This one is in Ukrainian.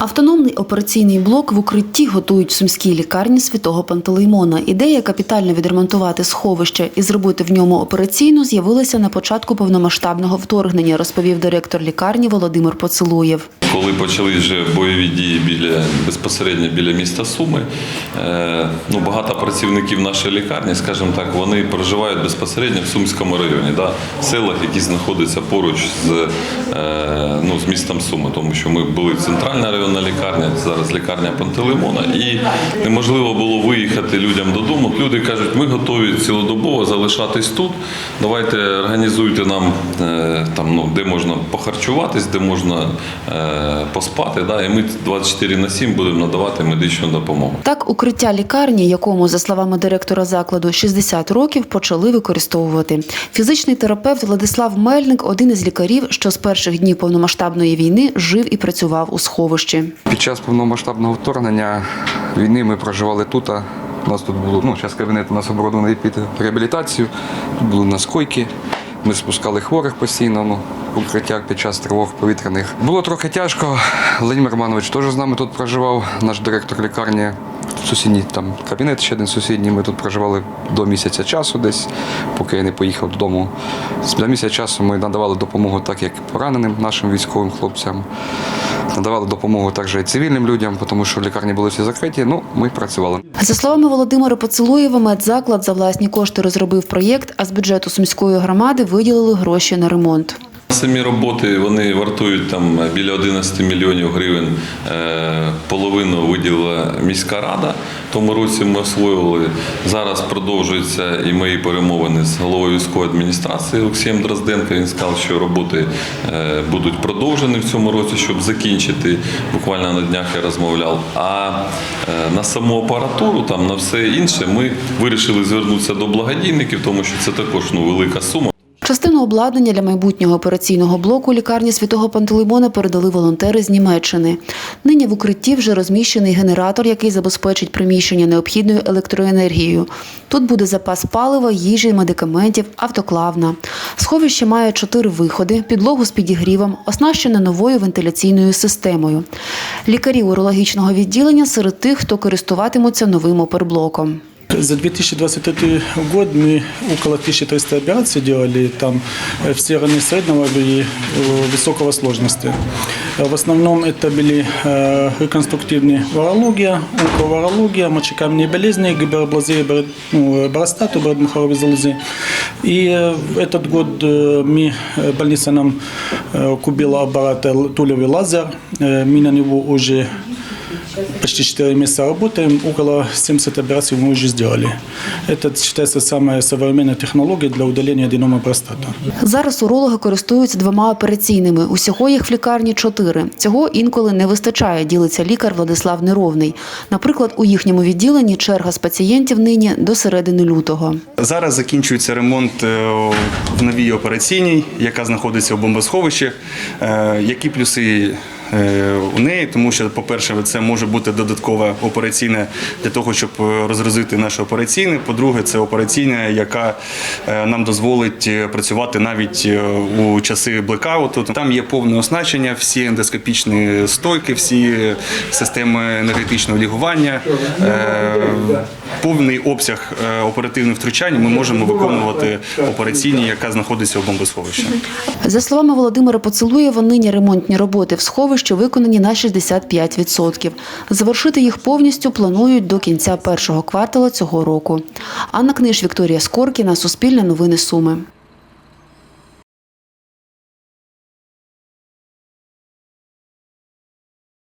Автономний операційний блок в укритті готують в сумській лікарні святого Пантелеймона. Ідея капітально відремонтувати сховище і зробити в ньому операційну з'явилася на початку повномасштабного вторгнення, розповів директор лікарні Володимир Поцелуєв. Коли почали вже бойові дії біля безпосередньо біля міста Суми, е, ну багато працівників нашої лікарні, скажімо так, вони проживають безпосередньо в Сумському районі, да, в селах, які знаходяться поруч з, е, ну, з містом Суми, тому що ми були центральна районна лікарня, зараз лікарня Пантелеймона, і неможливо було виїхати людям додому. Люди кажуть, ми готові цілодобово залишатись тут. Давайте організуйте нам е, там, ну, де можна похарчуватись, де можна поспати. Да, і ми 24 на 7 будемо надавати медичну допомогу. Так, укриття лікарні, якому, за словами директора закладу, 60 років, почали використовувати. Фізичний терапевт Владислав Мельник один із лікарів, що з перших днів повномасштабної війни жив і працював у сховищі. Під час повномасштабного вторгнення війни ми проживали тут. У нас тут було, ну, зараз кабінет у нас оборудований під реабілітацію, тут були у нас койки. Ми спускали хворих постійно ну, в укриттях під час тривог повітряних. Було трохи тяжко. Леонід Романович теж з нами тут проживав, наш директор лікарні. Сусідній там кабінет, ще один сусідній. Ми тут проживали до місяця часу десь, поки я не поїхав додому. За місяць часу ми надавали допомогу так, як пораненим нашим військовим хлопцям. Надавали допомогу також і цивільним людям, тому що лікарні були всі закриті. Ну, ми працювали. За словами Володимира Поцелуєва, медзаклад за власні кошти розробив проєкт, а з бюджету сумської громади виділили гроші на ремонт. Самі роботи вони вартують там біля 11 мільйонів гривень. Е, Половину виділила міська рада. Тому році ми освоїли. Зараз продовжуються і мої перемовини з головою військової адміністрації Олексієм Дрозденко. Він сказав, що роботи е, будуть продовжені в цьому році, щоб закінчити. Буквально на днях я розмовляв. А е, на саму апаратуру, там на все інше, ми вирішили звернутися до благодійників, тому що це також ну, велика сума. Частину обладнання для майбутнього операційного блоку лікарні святого Пантелеймона передали волонтери з Німеччини. Нині в укритті вже розміщений генератор, який забезпечить приміщення необхідною електроенергією. Тут буде запас палива, їжі, медикаментів, автоклавна. Сховище має чотири виходи, підлогу з підігрівом, оснащене новою вентиляційною системою. Лікарі урологічного відділення серед тих, хто користуватимуться новим оперблоком. За 2023 год мы около 1300 операций делали, там э, все раны среднего и э, высокого сложности. Э, В основном это были реконструктивные урология, онкоурология, мочекаменные болезни, гипероблазия, бор- ну, залозы. И этот год мы, больница нам купила аппарат тулевый лазер, мы на него уже почти 4 месяца работаем, около 70 операций мы уже сделали. Это считается самая современная технология для удаления аденома простаты. Зараз урологи користуються двома операційними. Усього їх в лікарні чотири. Цього інколи не вистачає, ділиться лікар Владислав Неровний. Наприклад, у їхньому відділенні черга з пацієнтів нині до середини лютого. Зараз закінчується ремонт е, в новій операційній, яка знаходиться у бомбосховищі. Е, Які плюси е, У неї? Тому що, по-перше, це може бути додаткова операційна для того, щоб е, розгрузити наше операційне. По-друге, це операційна, яка е, нам дозволить е, працювати навіть е, у часи блекауту. Там є повне оснащення, всі ендоскопічні стойки, всі системи енергетичного лігування. Е, Повний обсяг е, оперативних втручань ми можемо виконувати операційні, яка знаходиться у бомбосховищі. За словами Володимира Поцелуєва, нині ремонтні роботи в сховищі виконані на 65%. Завершити їх повністю планують до кінця першого кварталу цього року. Анна Книж, Вікторія Скоркіна, Суспільне новини Суми.